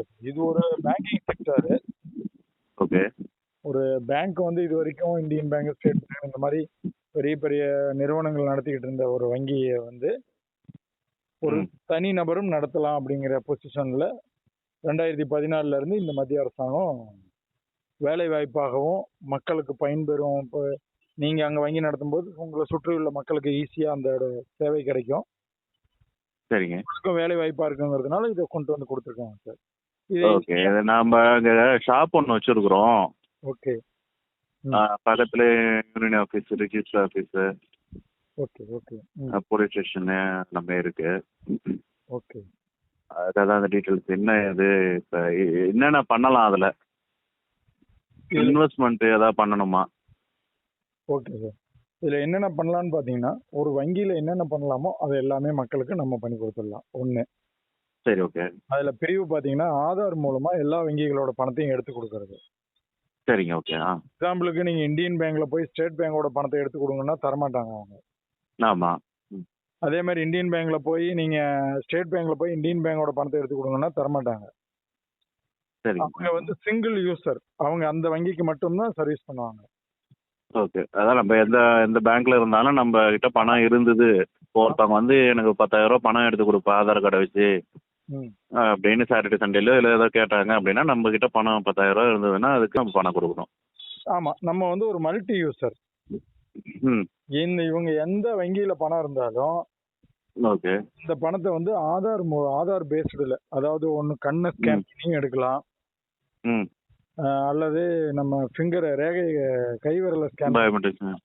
Okay இது ஒரு banking sector okay ஒரு பேங்க் வந்து இது வரைக்கும் இந்தியன் பேங்க் ஸ்டேட் பேங்க் இந்த மாதிரி பெரிய பெரிய நிறுவனங்கள் நடத்திக்கிட்டு இருந்த ஒரு வங்கியை வந்து ஒரு. தனி நபரும் நடத்தலாம் அப்படிங்கிற பொசிஷன்ல ரெண்டாயிரத்தி பதினாலுல இருந்து இந்த மத்திய அரசாங்கம் வேலை வாய்ப்பாகவும் மக்களுக்கு பயன்பெறும் இப்போ நீங்க அங்க வங்கி நடத்தும் போது உங்களை சுற்றியுள்ள மக்களுக்கு ஈஸியா அந்த சேவை கிடைக்கும். சரிங்க. வேலை வாய்ப்பா இருக்குங்கிறதுனால இதை கொண்டு வந்து கொடுத்துருக்காங்க சார். ஓகே இது நாம அங்கே ஷாப் ஒன்று வச்சுருக்குறோம். ஓகே பக்கத்துல union office register office okay okay police station எல்லாமே இருக்கு. ஓகே அதுக்காக தான் அந்த டீட்டெயில்ஸ் என்ன இது? இப்போ என்னென்ன பண்ணலாம் அதில்? இன்வெஸ்ட்மெண்ட் ஏதாவது பண்ணணுமா? ஓகே சார் இதில் என்னென்ன பண்ணலான்னு பார்த்தீங்கன்னா ஒரு வங்கியில் என்னென்ன பண்ணலாமோ அது எல்லாமே மக்களுக்கு நம்ம பண்ணி கொடுத்துடலாம். ஒன்று சரி ஓகே அதில் பிரிவு பார்த்தீங்கன்னா ஆதார் மூலமாக எல்லா வங்கிகளோட பணத்தையும் எடுத்து கொடுக்கறது. சரிங்க ஓகே ஆ. எக்ஸாம்பிளுக்கு நீங்கள் இந்தியன் பேங்க்ல போய் ஸ்டேட் பேங்கோட பணத்தை எடுத்து கொடுங்கன்னா தரமாட்டாங்க அவங்க. ஆமாம் அதே மாதிரி இந்தியன் பேங்க்ல போய் நீங்கள் ஸ்டேட் பேங்க்ல போய் இந்தியன் பேங்கோட பணத்தை எடுத்து கொடுங்கன்னா தரமாட்டாங்க. சரிங்க. அவங்க வந்து சிங்கிள் யூசர் அவங்க அந்த வங்கிக்கு மட்டும்தான் சர்வீஸ் பண்ணுவாங்க. ஓகே அதான் நம்ம எந்த எந்த பேங்க்ல இருந்தாலும் நம்ம கிட்ட பணம் இருந்தது. ஒருத்தவங்க வந்து எனக்கு பத்தாயிரம் ரூபாய் பணம் எடுத்து கொடுப்பா ஆதார் கார்டை வச்சு. அப்படின்னு சாட்டர்டே சண்டேலோ இல்லை ஏதோ கேட்டாங்க அப்படின்னா நம்ம கிட்ட பணம் பத்தாயிரம் ரூபாய் இருந்ததுன்னா அதுக்கு நம்ம பணம் கொடுக்கணும். ஆமாம் நம்ம வந்து ஒரு மல்டி யூசர் ம். இந்த இவங்க எந்த வங்கியில பணம் இருந்தாலும் ஓகே. இந்த பணத்தை வந்து ஆதார் ஆதார் பேஸ்டுல அதாவது ஒன்று கண்ணை ஸ்கேன் பண்ணி எடுக்கலாம். அல்லது நம்ம ஃபிங்கர் ரேகை கைவிரலை ஸ்கேன்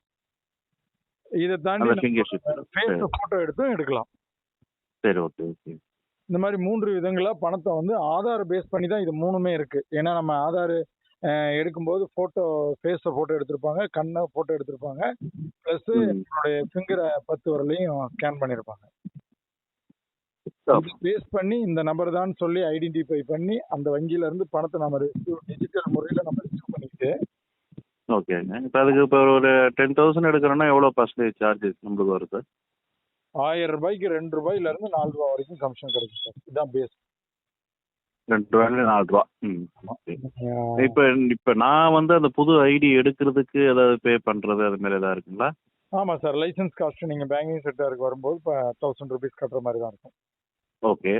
இதை தாண்டி ஃபேஸ் போட்டோ எடுத்தும் எடுக்கலாம். சரி ஓகே ஓகே. இந்த மாதிரி மூன்று விதங்களா பணத்தை வந்து ஆதார் பேஸ் பண்ணி தான் இது மூணுமே இருக்கு. ஏன்னா நம்ம ஆதார் எடுக்கும்போது போட்டோ ஃபேஸை போட்டோ எடுத்திருப்பாங்க கண்ணை போட்டோ எடுத்திருப்பாங்க. ப்ளஸ். நம்மளுடைய ஃபிங்கரை பத்து வரலையும் ஸ்கேன் பண்ணியிருப்பாங்க பேஸ் பண்ணி இந்த நபர் தான் சொல்லி ஐடென்டிஃபை பண்ணி அந்த வங்கியில இருந்து பணத்தை நம்ம டிஜிட்டல் முறையில நம்ம ரிசீவ் பண்ணிக்கிட்டு ஓகேங்க இப்போ அதுக்கு இப்போ ஒரு டென் தௌசண்ட் எடுக்கிறோன்னா எவ்வளோ பர்சன்டேஜ் சார்ஜஸ் நம்மளுக்கு சார் ஆயிரம் ரூபாய்க்கு ரெண்டு ரூபாயில இருந்து நாலு ரூபாய் வரைக்கும் கமிஷன் கிடைக்கும் சார் இதான் பேஸ் ரெண்டு ரூபாயில நாலு ரூபா. ம். இப்போ இப்போ நான் வந்து அந்த புது ஐடி எடுக்கிறதுக்கு ஏதாவது பே பண்ணுறது அது மாதிரி ஏதாவது இருக்குங்களா? ஆமா சார் லைசன்ஸ் காஸ்ட் நீங்க பேங்கிங் செக்டருக்கு வரும்போது இப்போ தௌசண்ட் ருபீஸ் கட்டுற மாதிரி தான் இருக்கும். ஓகே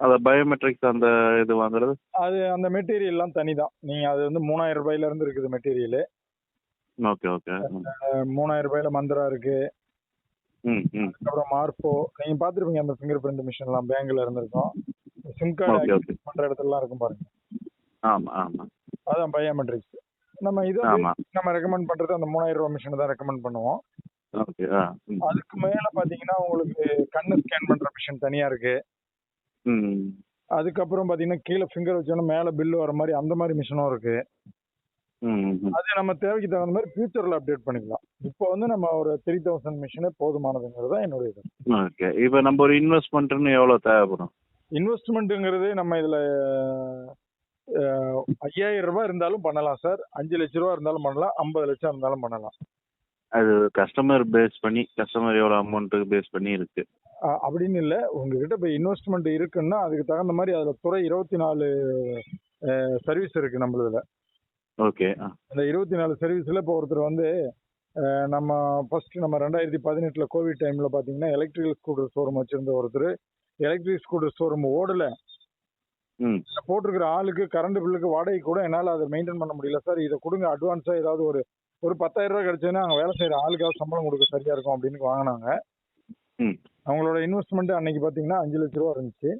அந்த பயோமெட்ரிக்ஸ் அந்த இது வாங்குறது? அது அந்த மெட்டீரியல்லாம் தனி தான் நீங்க அது வந்து மூணாயிரம் ரூபாயில இருந்து இருக்குது மெட்டீரியல் ஓகே ஓகே மூணாயிரம் ரூபாயில மந்திரா இருக்கு. ம் ம். அப்புறம் மார்போ நீங்க பாத்துருப்பீங்க அந்த ஃபிங்கர் பிரிண்ட் மிஷின்லாம் பேங்க்ல இருந்திருக்கும். சிம் கார்டு பண்ற இடத்துலலாம் இருக்கும் பாருங்க. அதான் பயோமெட்ரிக்ஸ் நம்ம இது நம்ம ரெக்கமெண்ட் பண்றது அந்த மூணாயிரம் ரூபாய் மிஷின் தான் ரெக்கமெண்ட் பண்ணுவோம். அதுக்கு மேல பாத்தீங்கன்னா உங்களுக்கு கண்ணு ஸ்கேன் பண்ற மிஷின் தனியா இருக்கு. அதுக்கப்புறம் பாத்தீங்கன்னா கீழே ஃபிங்கர் வச்சோன்னா மேல பில்லு வர மாதிரி அந்த மாதிரி மிஷினும் இருக்கு. அது நம்ம தேவைக்கு தகுந்த மாதிரி ஃபியூச்சர்ல அப்டேட் பண்ணிக்கலாம். இப்போ வந்து நம்ம ஒரு த்ரீ தௌசண்ட் மிஷினே போதுமானதுங்கிறது தான் என்னுடைய இது. ஓகே. இப்போ நம்ம ஒரு இன்வெஸ்ட்மெண்ட்னு எவ்வளோ தேவைப்படும்? இன்வெஸ்ட்மெண்ட்டுங்கிறது நம்ம இதுல ஐயாயிரம் ரூபாய் இருந்தாலும் பண்ணலாம் சார் அஞ்சு லட்ச ரூபா இருந்தாலும் பண்ணலாம் ஐம்பது லட்சம் இருந்தாலும் பண்ணலாம். அது கஸ்டமர் பேஸ் பண்ணி கஸ்டமர் எவ்வளோ அமௌண்ட்டுக்கு பேஸ் பண்ணி இருக்கு? அப்படின்னு இல்லை. உங்ககிட்ட இப்போ இன்வெஸ்ட்மெண்ட் இருக்குன்னா அதுக்கு தகுந்த மாதிரி அதுல துறை இருபத்தி நாலு சர்வீஸ் இருக்கு நம்மளதுல. ஓகே அந்த இருபத்தி நாலு சர்வீஸ்ல இப்போ ஒருத்தர் வந்து நம்ம ஃபர்ஸ்ட் நம்ம ரெண்டாயிரத்தி பதினெட்டுல கோவிட் டைம்ல பாத்தீங்கன்னா எலக்ட்ரிக்கல் ஸ்கூட்டர் ஷோரூம் வச்சிருந்த ஒருத்தர். எலக்ட்ரிக் ஸ்கூட்டர் ஷோரூம் ஓடல. போட்டிருக்கிற ஆளுக்கு கரண்ட் பில்லுக்கு வாடகை கூட என்னால் அதை மெயின்டைன் பண்ண முடியல. சார் இதை கொடுங்க அட்வான்ஸா ஏதாவது ஒரு ஒரு பத்தாயிரம் ரூபாய் கிடைச்சதுன்னா அங்கே வேலை செய்யற ஆளுக்காவது சம்பளம் கொடுக்க சரியா இருக்கும் அப்படின்னு வாங்கினாங்க. அவங்களோட இன்வெஸ்ட்மெண்ட் அன்னைக்கு பார்த்தீங்கன்னா அஞ்சு லட்ச ரூபா இருந்துச்சு.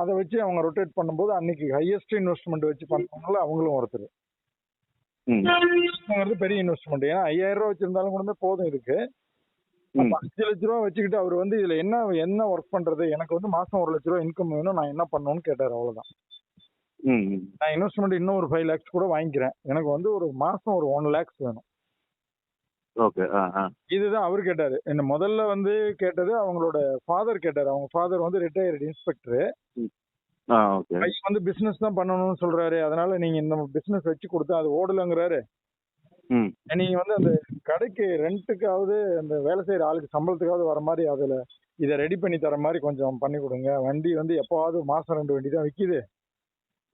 அதை வச்சு அவங்க ரொட்டேட் பண்ணும்போது அன்னைக்கு ஹையஸ்ட் இன்வெஸ்ட்மெண்ட் வச்சு பண்ணவங்கள அவங்களும் ஒருத்தர். பெரிய இன்வெஸ்ட்மெண்ட் ஏன்னா ஐயாயிரம் ரூபா வச்சிருந்தாலும் கூட போதும் அப்ப அஞ்சு லட்ச ரூபா வச்சுக்கிட்டு அவர் வந்து இதுல என்ன என்ன ஒர்க் பண்றது? எனக்கு வந்து மாசம் ஒரு லட்ச ரூபா இன்கம் வேணும். நான் என்ன பண்ணணும்னு கேட்டார் அவ்வளவுதான். நான் இன்வெஸ்ட்மெண்ட் இன்னும் ஒரு ஃபைவ் லேக்ஸ் கூட வாங்கிக்கிறேன். எனக்கு வந்து ஒரு மாசம் ஒரு ஒன் லேக்ஸ் வேணும். ஓகே இதுதான் அவர் கேட்டாரு. என்ன முதல்ல வந்து கேட்டது அவங்களோட ஃபாதர் கேட்டாரு. அவங்க ஃபாதர் வந்து ரிட்டையர்டு இன்ஸ்பெக்டர் பையன் வந்து பிசினஸ் தான் பண்ணணும்னு சொல்றாரு. அதனால நீங்க இந்த பிசினஸ் வச்சு கொடுத்தா அது ஓடலங்கிறாரு. நீங்க வந்து அந்த கடைக்கு ரெண்ட்டுக்காவது அந்த வேலை செய்யற ஆளுக்கு சம்பளத்துக்காவது வர மாதிரி அதுல இதை ரெடி பண்ணி தர மாதிரி கொஞ்சம் பண்ணி கொடுங்க. வண்டி வந்து எப்போவாவது மாசம் ரெண்டு வண்டி தான் ம்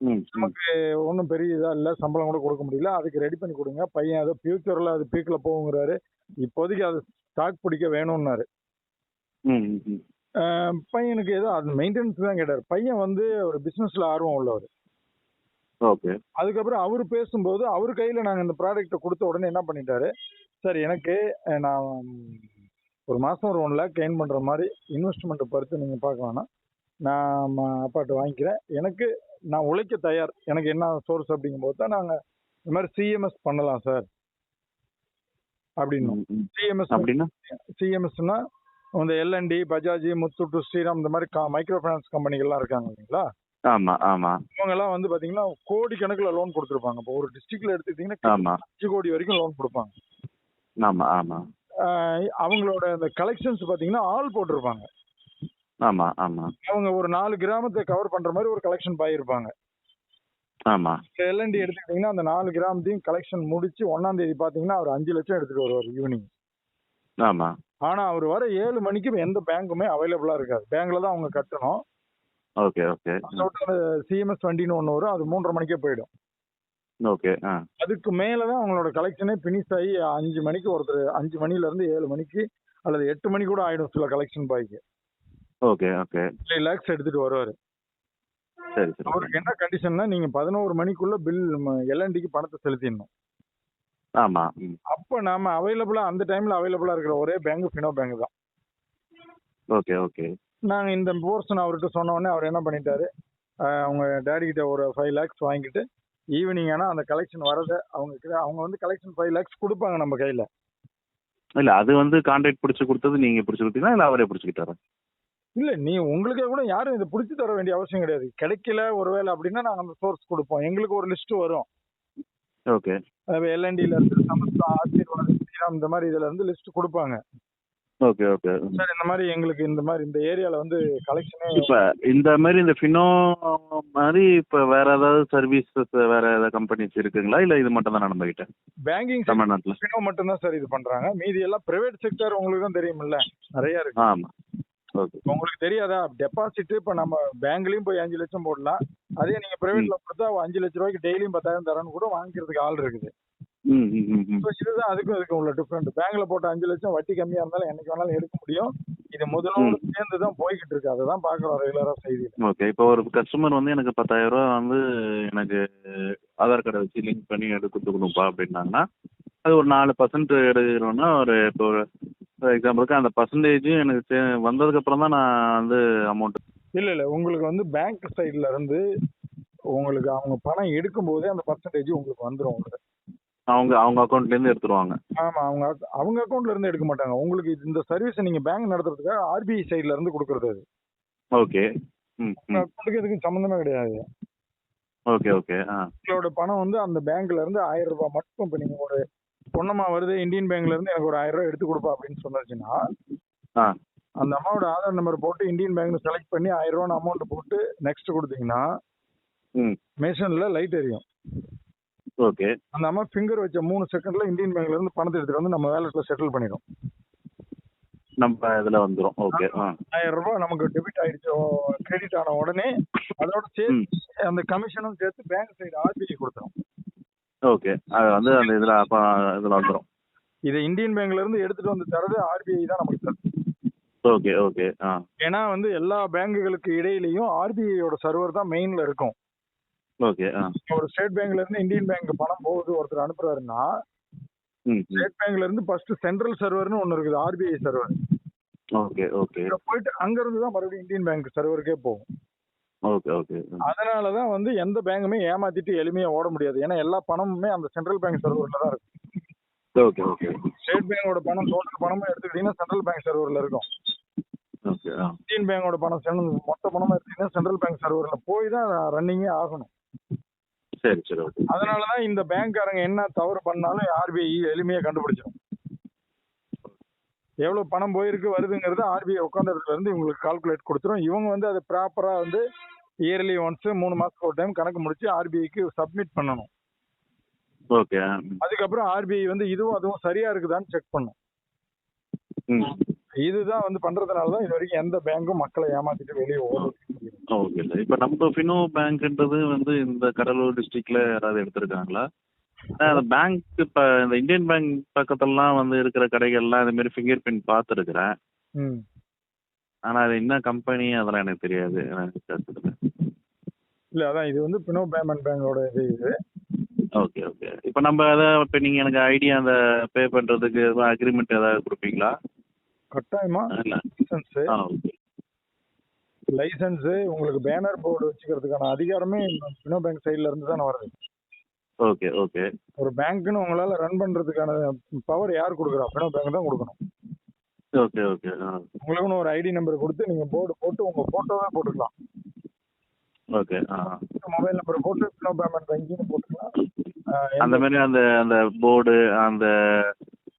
நமக்கு ஒன்றும் பெரிய இதா இல்லை. சம்பளம் கூட கொடுக்க முடியல. அதுக்கு ரெடி பண்ணி கொடுங்க. பையன் ஏதோ ஃபியூச்சரில் அது பீக்கில் போகுங்கிறாரு. இப்போதைக்கு அது ஸ்டாக் பிடிக்க வேணும்னாரு. பையனுக்கு ஏதோ அது மெயின்டெனன்ஸ் தான் கேட்டார். பையன் வந்து ஒரு பிஸ்னஸில் ஆர்வம் உள்ளவர். ஓகே. அதுக்கப்புறம் அவர் பேசும்போது அவர் கையில் நாங்கள் இந்த ப்ராடக்ட்டை கொடுத்த உடனே என்ன பண்ணிட்டாரு? சார் எனக்கு நான் ஒரு மாதம் ஒரு ஒன் லேக் கெயின் பண்ணுற மாதிரி இன்வெஸ்ட்மெண்ட்டை பொறுத்து நீங்கள் பார்க்க வேணாம். நான் அப்பாட்ட வாங்கிக்கிறேன். எனக்கு நான் உழைக்க தயார். எனக்கு என்ன சோர்ஸ் அப்படிங்கும்போது தான் நாங்கள் இந்த மாதிரி சிஎம்எஸ் பண்ணலாம் சார் அப்படின்னோம். சிஎம்எஸ் அப்படின்னா? சிஎம்எஸ்னா இந்த எல்என்டி பஜாஜ் முத்தூட்டு ஸ்ரீராம் இந்த மாதிரி மைக்ரோ ஃபைனான்ஸ் கம்பெனிகள்லாம் இருக்காங்க இல்லைங்களா? ஆமா ஆமா. இவங்கெல்லாம் வந்து பார்த்தீங்கன்னா கோடி கணக்கில் லோன் கொடுத்துருப்பாங்க. இப்போ ஒரு டிஸ்ட்ரிக்ட்ல எடுத்துக்கிட்டிங்கன்னா அஞ்சு கோடி வரைக்கும் லோன் கொடுப்பாங்க. ஆமா ஆமா. அவங்களோட அந்த கலெக்ஷன்ஸ் பார்த்தீங்கன்னா ஆள் போட்டிருப்பாங்க. ஆமா ஆமா. அவங்க ஒரு நாலு கிராமத்தை கவர் பண்ற மாதிரி ஒரு கலெக்ஷன் பாயிருப்பாங்க ஆமா. எல்என்டி எடுத்துக்கிட்டிங்கன்னா அந்த நாலு கிராமத்தையும் கலெக்ஷன் முடிச்சு ஒன்னாம் தேதி பார்த்தீங்கன்னா அவர் அஞ்சு லட்சம் எடுத்துட்டு வருவார் ஈவினிங் ஆமா. ஆனா அவர் வர ஏழு மணிக்கு எந்த பேங்க்குமே அவைலபிளா இருக்காது. பேங்க்ல தான் அவங்க கட்டணும். Okay okay. சிஎம்எஸ் வண்டின்னு ஒன்று வரும். அது மூன்றரை மணிக்கே போயிடும். ஓகே அதுக்கு மேலே தான் அவங்களோட கலெக்ஷனே ஃபினிஷ் ஆகி அஞ்சு மணிக்கு ஒருத்தர் அஞ்சு மணில இருந்து ஏழு மணிக்கு அல்லது எட்டு மணி கூட ஆயிடும் சில கலெக்ஷன் பாய்க்கு ஓகே ஓகே. த்ரீ லேக்ஸ் எடுத்துட்டு வருவாரு. சரி சரி அவருக்கு என்ன கண்டிஷன்னா நீங்க பதினோரு மணிக்குள்ள பில் எல்என்டிக்கு பணத்தை செலுத்திடணும். ஆமா அப்போ நாம அவைலபிளா அந்த டைம்ல அவைலபிளா இருக்கிற ஒரே பேங்க் ஃபினோ பேங்க் தான். Okay okay. நாங்க இந்த போர்ஷன் அவர்கிட்ட சொன்ன உடனே அவர் என்ன பண்ணிட்டாரு? அவங்க டேடி கிட்ட ஒரு ஃபைவ் லேக்ஸ் வாங்கிட்டு ஈவினிங் ஆனா அந்த கலெக்ஷன் வரதை அவங்க கிட்ட அவங்க வந்து கலெக்ஷன் ஃபைவ் லேக்ஸ் கொடுப்பாங்க நம்ம கையில. இல்ல அது வந்து கான்ட்ராக்ட் பிடிச்சு கொடுத்தது நீங்க பிடிச்சு கொடுத்தீங்களா இல்ல அவரே பிடிச்சிக்கிட்டாரா? இல்ல நீ உங்களுக்கே கூட யாரும் இதை பிடிச்சி தர வேண்டிய அவசியம் கிடையாது. கிடைக்கல ஒருவேளை அப்படின்னா நாங்க அந்த சோர்ஸ் கொடுப்போம். எங்களுக்கு ஒரு லிஸ்ட் வரும். ஓகே எல்என்டில இருந்து சமஸ்தா ஆசீர்வாத் ஸ்ரீராம் இந்த மாதிரி இதுல இருந்து லிஸ்ட் கொடுப்பாங்க. ஓகே ஓகே சார் இந்த மாதிரி எங்களுக்கு இந்த மாதிரி இந்த ஏரியால வந்து கலெக்ஷனே இப்ப இந்த மாதிரி இந்த ஃபினோ மாதிரி இப்ப வேற ஏதாவது சர்வீசஸ் வேற ஏதாவது கம்பெனிஸ் இருக்குங்களா? இல்ல இது மட்டும் தான் நடந்துகிட்டேன் பேங்கிங் தமிழ்நாட்டுல. ஃபினோ மட்டும் தான் சார் இது பண்றாங்க. மீதி எல்லாம் பிரைவேட் செக்டர் உங்களுக்கு தான் தெரியுமில்ல நிறைய இருக்கு. ஆமா. உங்களுக்கு தெரியாதா? டெபாசிட் இப்ப நம்ம பேங்க்லயும் போய் அஞ்சு லட்சம் போடலாம். அதே நீங்க பிரைவேட்ல கொடுத்தா அஞ்சு லட்ச ரூபாய்க்கு டெய்லியும் பத்தாயிரம் தரேன்னு கூட வாங்கிக்கிறதுக்கு ஆள் இருக்குது. இதுதான் அதுக்கும் இதுக்கும் உள்ள டிஃபரெண்ட் பேங்க்ல போட்ட அஞ்சு லட்சம் வட்டி கம்மியா இருந்தாலும் என்னைக்கு வேணாலும் எடுக்க முடியும். இது முதலோடு சேர்ந்து தான் போய்கிட்டு இருக்கு. அதை தான் பாக்குறோம் ரெகுலரா செய்தியில. ஓகே இப்போ ஒரு கஸ்டமர் வந்து எனக்கு பத்தாயிரம் ரூபா வந்து எனக்கு ஆதார் கார்டை வச்சு லிங்க் பண்ணி எடுத்து கொடுக்கணும்ப்பா அப்படின்னாங்கன்னா அது ஒரு நாலு பர்சன்ட் எடுக்கிறோன்னா ஒரு இப்போ எக்ஸாம்பிளுக்கு அந்த பர்சன்டேஜ் எனக்கு தே- வந்ததுக்கப்புறம் தான் நான் வந்து அமௌண்ட் இல்ல இல்ல. உங்களுக்கு வந்து பேங்க் சைடுல இருந்து உங்களுக்கு அவங்க பணம் எடுக்கும் போதே அந்த பர்சன்டேஜ் உங்களுக்கு வந்துரும். உங்களுக்கு அவங்க அவங்க அக்கௌண்ட்லேருந்து எடுத்துருவாங்க. ஆமா அவங்க அவங்க அக்கௌண்ட்ல இருந்து எடுக்க மாட்டாங்க. உங்களுக்கு இந்த சர்வீஸ் நீங்க பேங்க் நடத்துறதுக்காக ஆர்பிஐ சைடுல இருந்து கொடுக்கறது அது. ஓகே. அக்கௌண்ட்டுக்கு இதுக்கு சம்மந்தமே கிடையாது. Okay okay. ஆ. உங்களோட பணம் வந்து அந்த பேங்க்ல இருந்து ஆயிரம் ரூபாய் மட்டும் இப்ப நீங்க ஒரு பொண்ணமா வருது இந்தியன் பேங்க்ல இருந்து எனக்கு ஒரு ஆயிரம் ரூபாய் எடுத்து கொடுப்பா அப்படின்னு சொன்னாச்சுன்னா அந்த அம்மாவோட ஆதார் நம்பர் போட்டு இந்தியன் பேங்க்னு செலக்ட் பண்ணி ஆயிரம் ரூபாய் அமௌண்ட் போட்டு நெக்ஸ்ட் கொடுத்தீங்கன்னா ம். மிஷின்ல லைட் எரியும். ஓகே. அந்த அம்மா ஃபிங்கர் வச்ச மூணு செகண்ட்ல இந்தியன் பேங்க்ல இருந்து பணத்தை எடுத்துட்டு வந்து நம்ம வேலட்ல செட்டில் பண்ணிடும். நம்ம இதில் வந்துடும் ஓகே. ஆயிரம் ரூபாய் நமக்கு டெபிட் ஆயிடுச்சு கிரெடிட் ஆன உடனே அதோட சேர்த்து அந்த கமிஷனும் சேர்த்து பேங்க் சைடு ஆர்பிஐ கொடுத்துரும். ஓகே அது வந்து அந்த இதில் அப்போ இதில் வந்துடும் இதை இந்தியன் பேங்க்ல இருந்து எடுத்துட்டு வந்து தரது ஆர்பிஐ தான் நமக்கு தருது. ஓகே ஓகே ஆ. ஏன்னா வந்து எல்லா பேங்குகளுக்கு இடையிலையும் ஆர்பிஐயோட சர்வர் தான் மெயின்ல இருக்கும். ஓகே ஆ. ஒரு ஸ்டேட் பேங்க்ல இருந்து இந்தியன் பேங்க் பணம் போகுது ஒருத்தர் அனுப்புறாருன்னா ஸ்டேட் பேங்க்ல இருந்து ஃபர்ஸ்ட் சென்ட்ரல் சர்வர்னு ஒன்னு இருக்குது ஆர்பிஐ சர்வர் ஓகே ஓகே போயிட்டு அங்க இருந்து தான் மறுபடியும் இந்தியன் பேங்க் சர்வருக்கே போகும். Okay okay. அதனால தான் வந்து எந்த பேங்குமே ஏமாத்திட்டு எளிமையா ஓட முடியாது. ஏன்னா எல்லா பணமுமே அந்த சென்ட்ரல் பேங்க் சர்வர்ல தான் இருக்கும் ஓகே ஓகே. ஸ்டேட் பேங்கோட பணம் டோட்டல் பணமும் எடுத்துக்கிட்டீங்கன்னா சென்ட்ரல் பேங்க் சர்வர்ல இருக்கும். ஓகே இந்தியன் பேங்கோட பணம் மொத்த பணமும் எடுத்தீங்கன்னா சென்ட்ரல் பேங்க் சர்வர்ல போய் தான் ரன்னிங்கே ஆகணும். சரி சரி ஓகே. அதனாலதான் இந்த பேங்க்காரங்க என்ன தவறு பண்ணாலும் ஆர்பிஐ எளிமையா கண்டுபிடிச்சிடும் எவ்வளவு பணம் போயிருக்கு வருதுங்கிறது ஆர்பிஐ உட்காந்த இடத்துல இருந்து இவங்களுக்கு கால்குலேட் கொடுத்துரும். இவங்க வந்து அதை ப்ராப்பரா வந்து இயர்லி ஒன்ஸ் மூணு மாசத்துக்கு ஒரு டைம் கணக்கு முடிச்சு ஆர்பிஐக்கு சப்மிட் பண்ணணும். ஓகே அதுக்கப்புறம் ஆர்பிஐ வந்து இதுவும் அதுவும் சரியா இருக்குதான்னு செக் பண்ணும் இதுதான் வந்து பண்றதுனால தான் இது வரைக்கும் எந்த பேங்க்கும் மக்களை ஏமாத்திட்டு வெளியே ஓடுது ஓகே சார் இப்போ நம்ம ஃபினோ பேங்க்ன்றது வந்து இந்த கடலூர் டிஸ்ட்ரிக்ட்ல யாராவது எடுத்திருக்காங்களா? அந்த பேங்க் இப்போ இந்த இந்தியன் பேங்க் பக்கத்துலலாம் வந்து இருக்கிற கடைகள்லாம் இந்த மாதிரி ஃபிங்கர் பிரிண்ட் பார்த்துருக்குறேன் ஆனால் அது என்ன கம்பெனி அதெல்லாம் எனக்கு தெரியாது. இல்ல அதான் இது வந்து பினோ பேமெண்ட் பேங்கோட இது இது. ஓகே ஓகே இப்போ நம்ம அதை இப்போ நீங்கள் எனக்கு ஐடியா அந்த பே பண்ணுறதுக்கு அக்ரிமெண்ட் ஏதாவது கொடுப்பீங்களா? கட்டாயமா. லைசன்ஸ் லைசன்ஸ் உங்களுக்கு பேனர் போர்டு வச்சுக்கிறதுக்கான அதிகாரமே பினோ பேங்க் சைடுல இருந்து தானே வருது. ஓகே ஓகே ஒரு பேங்க்னு உங்களால ரன் பண்றதுக்கான பவர் யார் கொடுக்குறா? பினோ பேங்க் தான் கொடுக்கணும். Okay okay. உங்களுக்குன்னு ஒரு ஐடி நம்பர் கொடுத்து நீங்க போர்டு போட்டு உங்க போட்டோவே போட்டுக்கலாம். ஓகே ஆ. மொபைல் நம்பர் போட்டு பினோ பேமெண்ட் பேங்கிங் போட்டுக்கலாம். அந்த மாதிரி அந்த அந்த போர்டு அந்த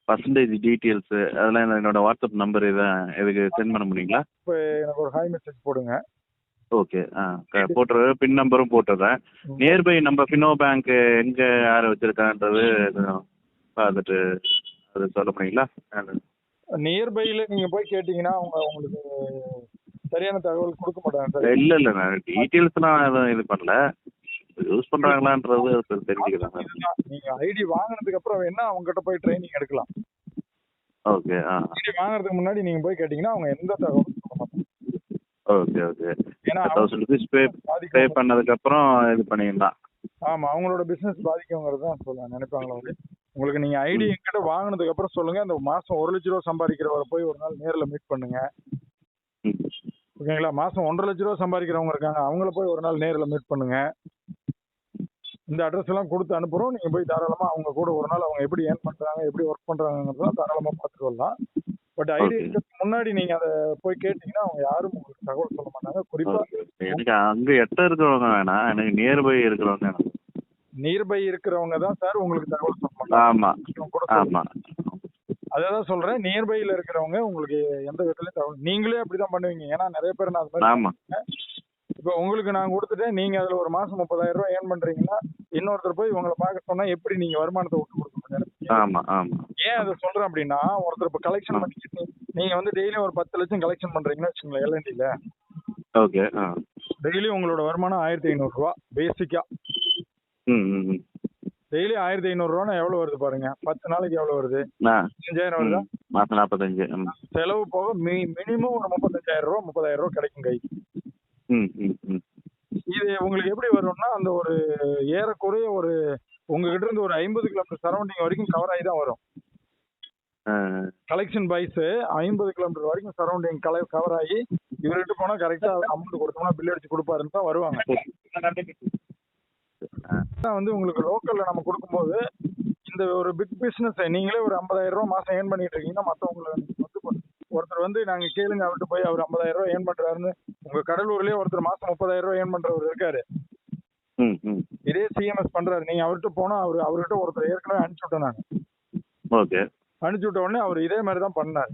பர்சன்டேஜ் டீட்டெயில்ஸு அதெல்லாம் என்ன- என்னோட வாட்ஸ்அப் நம்பர் இதை இதுக்கு சென்ட் பண்ண முடியுங்களா? இப்போ எனக்கு ஒரு ஹாய் மெசேஜ் போடுங்க. ஓகே ஆ. போட்டுறேன் பின் நம்பரும் போட்டுறேன். நியர்பை நம்ம ஃபினோ பேங்க் எங்கே யார் வச்சுருக்கான்றது கொஞ்சம் பார்த்துட்டு அது சொல்ல முடியுங்களா? நியர்பைல நீங்க போய் கேட்டீங்கன்னா அவங்க உங்களுக்கு சரியான தகவல் கொடுக்க மாட்டாங்க இல்லை இல்லை நான் டீட்டெயில்ஸ்லாம் எதுவும் இது பண்ணல. யூஸ் பண்ணுறாங்களான்றது தெரிஞ்சுக்கலாம் இதுதான். நீங்க ஐடி வாங்கினதுக்கு அப்புறம் வேணா அவங்க கிட்ட போய் ட்ரைனிங் எடுக்கலாம். ஓகே ஆ. ஐடி வாங்குறதுக்கு முன்னாடி நீங்க போய் கேட்டீங்கன்னா அவங்க எந்த தகவலும் மாட்டாங்க. ஓகே ஓகே ஏன்னா தௌசண்ட் ருபீஸ் பே பே பாதிக்கும். பண்ணதுக்கப்புறம் இது பண்ணிடலாம். ஆமா அவங்களோட பிசினஸ் பாதிக்குங்கிறது தான் சொல்ல நினைப்பாங்களா? உங்களுக்கு நீங்க ஐடி எங்கிட்ட வாங்கினதுக்கு அப்புறம் சொல்லுங்க. அந்த மாசம் ஒரு லட்ச ரூபா சம்பாதிக்கிறவரை போய் ஒரு நாள் நேர்ல மீட் பண்ணுங்க. ஓகேங்களா? மாசம் ஒன்றரை லட்ச ரூபா சம்பாதிக்கிறவங்க இருக்காங்க. அவங்கள போய் ஒரு நாள் நேர்ல மீட் பண்ணுங்க. இந்த அட்ரஸ் எல்லாம் கொடுத்து அனுப்புறோம். நீங்க போய் தாராளமா அவங்க கூட ஒரு நாள் அவங்க எப்படி ஏர்ன் பண்றாங்க எப்படி ஒர்க் பண்றாங்கிறதெல்லாம் தாராளமா பார்த்துட்டு வரலாம். But ID. முன்னாடி நீங்க அதை போய் கேட்டீங்கன்னா அவங்க யாரும் உங்களுக்கு தகவல் சொல்ல மாட்டாங்க. குறிப்பா எனக்கு அங்கே எட்ட இருக்கிறவங்க வேணாம். எனக்கு நியர்பை இருக்கிறவங்க நியர்பை இருக்கிறவங்க தான் சார் உங்களுக்கு தகவல் சொல்லுங்க. ஆமாம் அதான் சொல்றேன் நியர்பைல இருக்கிறவங்க உங்களுக்கு எந்த விதத்துலயும் தகவல் நீங்களே அப்படிதான் பண்ணுவீங்க. ஏன்னா நிறைய பேர் நான் ஆமாம் இப்போ உங்களுக்கு நான் கொடுத்துட்டேன் நீங்க அதுல ஒரு மாசம் முப்பதாயிரம் ரூபாய் ஏர்ன் பண்றீங்கன்னா இன்னொருத்தர் போய் உங்களை பார்க்க சொன்னா எப்படி நீங்க வருமானத்தை விட்டு கொடுக்க முடியாது ஆமாம் ஆமாம் ஏன் அதை சொல்றேன் அப்படின்னா ஒருத்தர் இப்போ கலெக்ஷன் பண்ணிட்டு நீங்க வந்து டெய்லி ஒரு பத்து லட்சம் கலெக்ஷன் பண்றீங்கன்னு வச்சுங்களேன் எல்என்டில ஓகே டெய்லி உங்களோட வருமானம் ஆயிரத்தி ஐநூறு ரூபா பேசிக்கா ம் ம். டெய்லி ஆயிரத்தி ஐநூறு ரூபா எவ்வளவு வருது பாருங்க? பத்து நாளைக்கு எவ்வளவு வருது? அஞ்சாயிரம் வருதா? ம். மாதம் நாற்பத்தஞ்சு செலவு போக மி மினிமம் ஒரு முப்பத்தஞ்சாயிரம் ரூபா முப்பதாயிரம் ரூபா கிடைக்கும் கைக்கு இது உங்களுக்கு எப்படி வரும்னா அந்த ஒரு ஏறக்குறைய ஒரு உங்ககிட்ட இருந்து ஒரு ஐம்பது கிலோமீட்டர் சரௌண்டிங் வரைக்கும் கவர் ஆகி தான் வரும். கலெக்ஷன் பைஸ் ஐம்பது கிலோமீட்டர் வரைக்கும் சரௌண்டிங் கலை கவர் ஆகி இவர்கிட்ட போனா கரெக்டா அமௌண்ட் கொடுத்தோம்னா பில் அடிச்சு கொடுப்பாருன்னு தான் வருவாங்க. வந்து உங்களுக்கு லோக்கல்ல நம்ம கொடுக்கும்போது இந்த ஒரு பிக் பிசினஸ் நீங்களே ஒரு ஐம்பதாயிரம் ரூபாய் மாசம் ஏர்ன் பண்ணிட்டு இருக்கீங்கன்னா மத்தவங்களை வந்து ஒருத்தர் வந்து நாங்க கேளுங்க அவர்கிட்ட போய் அவர் ஐம்பதாயிரம் ரூபாய் ஏர்ன் பண்றாருன்னு உங்க கடலூர்லயே ஒருத்தர் மாசம் முப்பதாயிரம் ரூபாய் ஏர்ன் பண்றவர் இருக்காரு. இதே சிஎம்எஸ் பண்றாரு. நீங்க அவர்கிட்ட போனா அவர் அவர்கிட்ட ஒருத்தர் ஏற்கனவே அனுப்பிச்சு விட்டேன் நான். ஓகே. அனுப்பிச்சு விட்ட உடனே அவர் இதே மாதிரி தான் பண்ணாரு.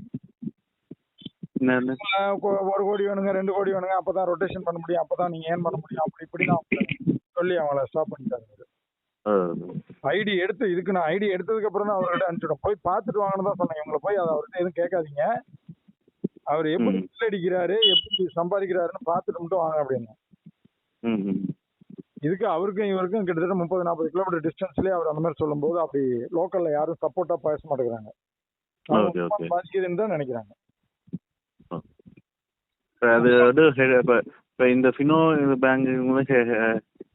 ஒரு கோடி வேணுங்க ரெண்டு கோடி வேணுங்க அப்பதான் ரொட்டேஷன் பண்ண முடியும் அப்பதான் நீங்க ஏர்ன் பண்ண முடியும் அப்படி இப்படி சொல்லி அவங்கள ஸ்டாப் பண்ணிட்டாரு. ஆ, ஐடி எடுத்து இதுக்கு நான் ஐடி எடுத்ததுக்கு அப்புறம் தான் அவர்கிட்ட அனுப்பிச்சுட்டோம். போய் பார்த்துட்டு வாங்கன்னு தான் சொன்னேன் இவங்களை போய் அதை அவர்கிட்ட எதுவும் கேட்காதீங்க. அவர் எப்படி bill அடிக்கிறாரு எப்படி சம்பாதிக்கிறாருன்னு பார்த்துட்டு மட்டும் வாங்க அப்படின்னு. இதுக்கு அவருக்கும் இவருக்கும் கிட்டத்தட்ட முப்பது நாற்பது கிலோமீட்டர் டிஸ்டன்ஸ்லயே அவர் அந்த மாதிரி சொல்லும்போது அப்படி லோக்கல்ல யாரும் சப்போர்ட்டா பேச மாட்டேங்கிறாங்க. பாதிக்குதுன்னு தான் நினைக்கிறாங்க. அது வந்து இப்போ இந்த ஃபினோ பேங்க்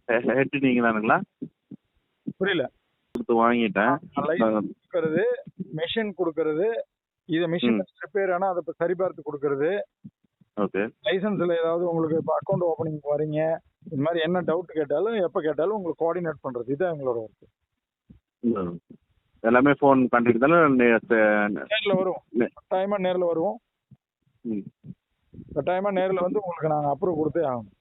ஹெட் நீங்கள் தானுங்களா புரியல. கொடுத்து வாங்கிட்டேன். கொடுக்கறது மெஷின் கொடுக்கறது இது மிஷின் ரிப்பேர் ஆனா அதை சரி பார்த்து கொடுக்கறது. ஓகே. லைசன்ஸ்ல ஏதாவது உங்களுக்கு இப்போ அக்கௌண்ட் ஓப்பனிங் வரீங்க இந்த மாதிரி என்ன டவுட் கேட்டாலும் எப்போ கேட்டாலும் உங்களுக்கு கோஆர்டினேட் பண்றது. இதுதான் எங்களோட ஒர்க். எல்லாமே ஃபோன் பண்ணிட்டு தானே நேர்ல வருவோம். நே- கட்டாயமா நேர்ல வருவோம். கட்டாயமா நேர்ல வந்து உங்களுக்கு நாங்க அப்ரூவ் கொடுத்தே ஆகணும்.